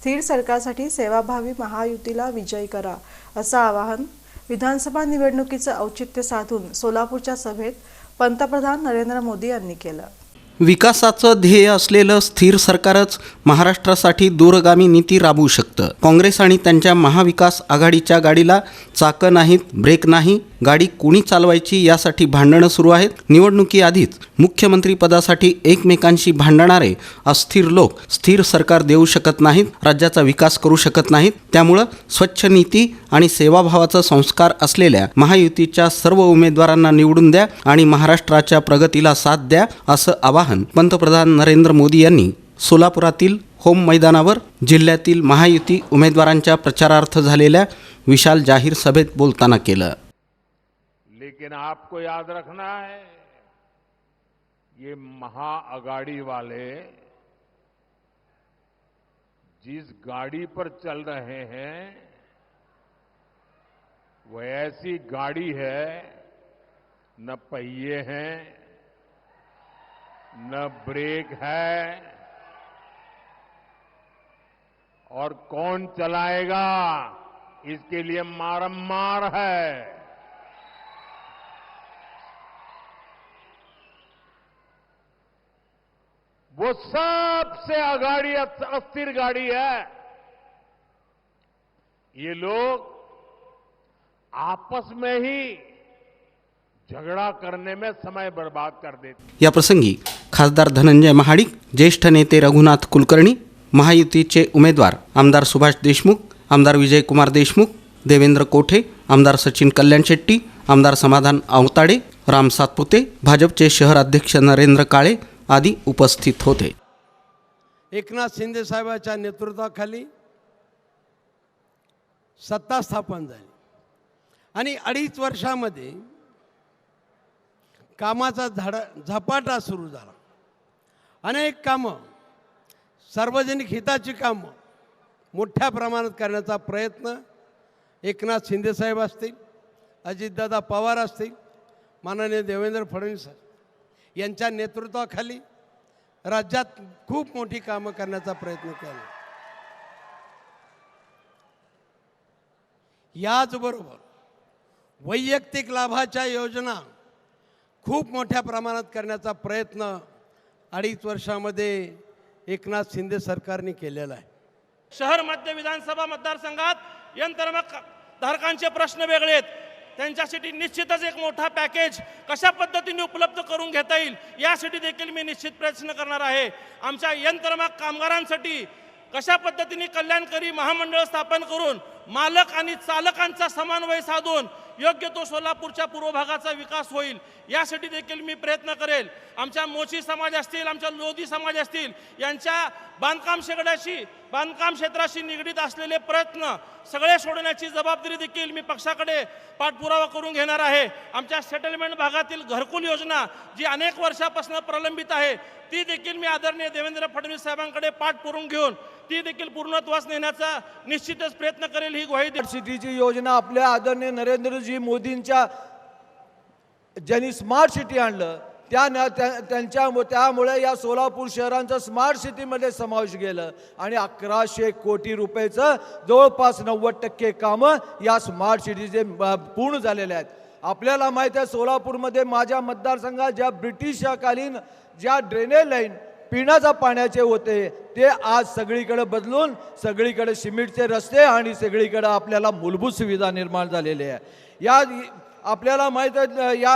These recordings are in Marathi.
स्थिर सरकारसाठी सेवाभावी महायुतीला विजयी करा असं आवाहन विधानसभा निवडणुकीचं औचित्य साधून सोलापूरच्या सभेत पंतप्रधान नरेंद्र मोदी यांनी केलं. विकासाचं ध्येय असलेलं स्थिर सरकारच महाराष्ट्रासाठी दूरगामी नीती राबवू शकतं. काँग्रेस आणि त्यांच्या महाविकास आघाडीच्या गाडीला चाकं नाहीत ब्रेक नाही गाडी कुणी चालवायची यासाठी भांडणं सुरू आहेत. निवडणुकीआधीच मुख्यमंत्रीपदासाठी एकमेकांशी भांडणारे अस्थिर लोक स्थिर सरकार देऊ शकत नाहीत राज्याचा विकास करू शकत नाहीत. त्यामुळं स्वच्छ नीती आणि सेवाभावाचा संस्कार असलेल्या महायुतीच्या सर्व उमेदवारांना निवडून द्या आणि महाराष्ट्राच्या प्रगतीला साथ द्या असं आवाहन पंतप्रधान नरेंद्र मोदी यांनी सोलापुरातील होम मैदानावर जिल्ह्यातील महायुती उमेदवारांच्या प्रचारार्थ झालेल्या विशाल जाहीर सभेत बोलताना केलं. लेकिन आपको याद रखना है, ये महाअगाड़ी वाले जिस गाड़ी पर चल रहे हैं, वो ऐसी गाड़ी है, न पहिए हैं, न ब्रेक है, और कौन चलाएगा? इसके लिए मारम्मार है। वो सबसे अगाड़ी अस्थिर गाड़ी है। ये लोग आपस में ही झगड़ा करने में समय बर्बाद कर देते याप्रसंगी खासदार धनंजय महाडिक ज्येष्ठ नेते रघुनाथ कुलकर्णी महायुतीचे उमेदवार आमदार सुभाष देशमुख आमदार विजयकुमार देशमुख देवेंद्र कोठे आमदार सचिन कल्याण शेट्टी आमदार समाधान आवताडे राम सातपुते भाजपचे शहर अध्यक्ष नरेंद्र काळे आदी उपस्थित होते. एकनाथ शिंदे साहेबाच्या नेतृत्वाखाली सत्ता स्थापन झाली. आणि अडीच वर्षामध्ये कामाचा झाडा झपाटा सुरू झाला. अनेक कामं सार्वजनिक हिताची कामं मोठ्या प्रमाणात करण्याचा प्रयत्न एकनाथ शिंदेसाहेब असतील अजितदादा पवार असतील माननीय देवेंद्र फडणवीस यांच्या नेतृत्वाखाली राज्यात खूप मोठी कामं करण्याचा प्रयत्न केला. याचबरोबर वैयक्तिक लाभाच्या योजना खूप मोठ्या प्रमाणात करण्याचा प्रयत्न अडीच वर्षामध्ये एकनाथ शिंदे सरकारने केलेला आहे. शहर मध्य विधानसभा मतदारसंघात यंत्रमाग धारकांचे प्रश्न वेगळे आहेत. त्यांच्यासाठी निश्चितच एक मोठा पॅकेज कशा पद्धतीने उपलब्ध करून घेता येईल यासाठी देखील मी निश्चित प्रयत्न करणार आहे. आमच्या यंत्रमाग कामगारांसाठी कशा पद्धतीने कल्याणकारी महामंडळ स्थापन करून मालक आणि चालकांचा समन्वय साधून योग्य तो सोलापूरच्या पूर्व भागाचा विकास होईल. यासाठी देखील मी प्रयत्न करेल. आमच्या मोची समाज असतील आमच्या लोधी समाज असतील यांच्या बांधकाम शेगड्याशी बांधकाम क्षेत्राशी निगडीत असलेले प्रयत्न सगळे सोडण्याची जबाबदारी देखील मी पक्षाकडे पाठपुरावा करून घेणार आहे. आमच्या सेटलमेंट भागातील घरकुल योजना जी अनेक वर्षापासून प्रलंबित आहे ती देखील मी आदरणीय देवेंद्र फडणवीस साहेबांकडे पाठ पुरून घेऊन ती देखील पूर्णत्वास नेण्याचा निश्चितच प्रयत्न करेल ही ग्वाही सिटीची योजना आपल्या आदरणीय नरेंद्रजी मोदींच्या ज्यांनी स्मार्ट सिटी आणलं त्या न- त्या- त्यांच्या त्यामुळे या सोलापूर शहरांचं स्मार्ट सिटीमध्ये समावेश गेलं. आणि अकराशे कोटी रुपयेचं जवळपास नव्वद टक्के कामं या स्मार्ट सिटीचे पूर्ण झालेले आहेत. आपल्याला माहीत आहे सोलापूरमध्ये माझ्या मतदारसंघात ज्या ब्रिटिशकालीन ज्या ड्रेनेज लाईन पिण्याच्या पाण्याचे होते ते आज सगळीकडे बदलून सगळीकडे सिमेंटचे रस्ते आणि सगळीकडे आपल्याला मूलभूत सुविधा निर्माण झालेली आहे. या आपल्याला माहीत आहे या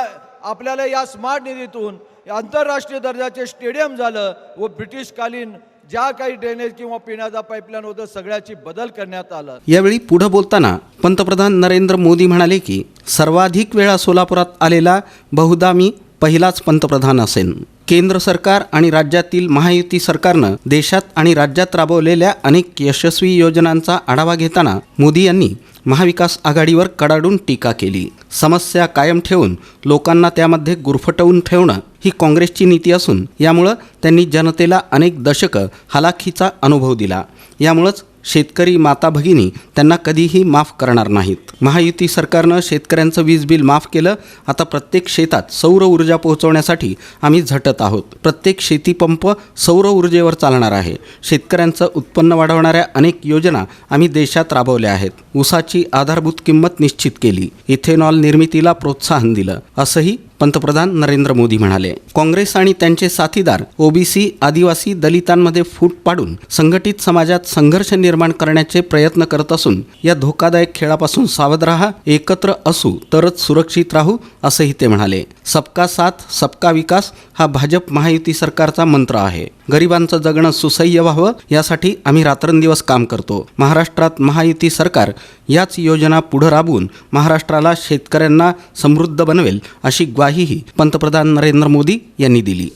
आपल्याला या स्मार्ट निधीतून आंतरराष्ट्रीय दर्जाचे स्टेडियम झालं व ब्रिटिशकालीन ज्या काही ड्रेनेज किंवा पिण्याचा पाईपलाईन होतं सगळ्याची बदल करण्यात आलं. यावेळी पुढं बोलताना पंतप्रधान नरेंद्र मोदी म्हणाले की सर्वाधिक वेळा सोलापुरात आलेला बहुधा मी पहिलाच पंतप्रधान असेन. केंद्र सरकार आणि राज्यातील महायुती सरकारनं देशात आणि राज्यात राबवलेल्या अनेक यशस्वी योजनांचा आढावा घेताना मोदी यांनी महाविकास आघाडीवर कडाडून टीका केली. समस्या कायम ठेवून लोकांना त्यामध्ये गुरफटवून ठेवणं ही काँग्रेसची नीती असून यामुळं त्यांनी जनतेला अनेक दशकं हलाखीचा अनुभव दिला. यामुळंच शेतकरी माता भगिनी त्यांना कधीही माफ करणार नाहीत. महायुती सरकारनं शेतकऱ्यांचं वीज बिल माफ केलं. आता प्रत्येक शेतात सौर ऊर्जा पोहोचवण्यासाठी आम्ही झटत आहोत. प्रत्येक शेतीपंप सौर ऊर्जेवर चालणार आहे. शेतकऱ्यांचं उत्पन्न वाढवणाऱ्या अनेक योजना आम्ही देशात राबवल्या आहेत. ऊसाची आधारभूत किंमत निश्चित केली. इथेनॉल निर्मितीला प्रोत्साहन दिलं असंही पंतप्रधान नरेंद्र मोदी म्हणाले. काँग्रेस आणि त्यांचे साथीदार ओबीसी आदिवासी दलितांमध्ये फूट पाडून संघटित समाजात संघर्ष निर्माण करण्याचे प्रयत्न करत असून या धोकादायक खेळापासून सावध राहा एकत्र असू तरच सुरक्षित राहू असंही ते म्हणाले. सबका साथ सबका विकास हा भाजप महायुती सरकारचा मंत्र आहे. गरिबांचं जगणं सुसह्य व्हावं यासाठी आम्ही रात्रंदिवस काम करतो. महाराष्ट्रात महायुती सरकार याच योजना पुढं राबवून महाराष्ट्राला शेतकऱ्यांना समृद्ध बनवेल अशी ग्वाहीही पंतप्रधान नरेंद्र मोदी यांनी दिली.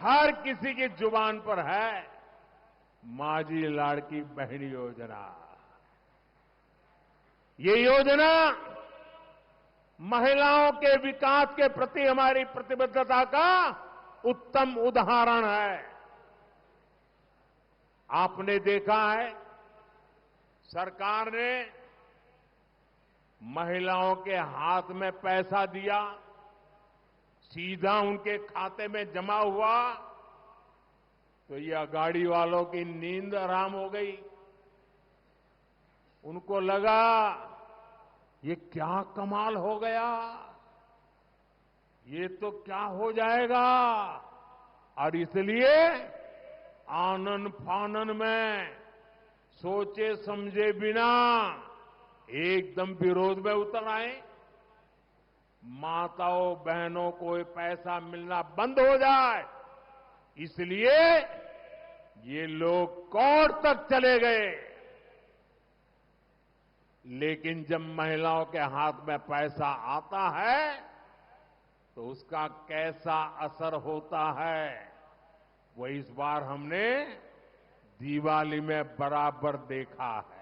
हर किसी की जुबान पर है माझी लाड़की बहन योजना. ये योजना महिलाओं के विकास के प्रति हमारी प्रतिबद्धता का उत्तम उदाहरण है। आपने देखा है, सरकार ने महिलाओं के हाथ में पैसा दिया, सीधा उनके खाते में जमा हुआ तो ये गाड़ी वालों की नींद आराम हो गई। उनको लगा, ये क्या कमाल हो गया, ये तो क्या हो जाएगा, और इसलिए आनन फानन में, सोचे समझे बिना, एकदम विरोध में उतर आए। माताओं, बहनों को पैसा मिलना बंद हो जाए। इसलिए ये लोग कोर्ट तक चले गए। लेकिन जब महिलाओं के हाथ में पैसा आता है तो उसका कैसा असर होता है? वो इस बार हमने दिवाली में बराबर देखा है।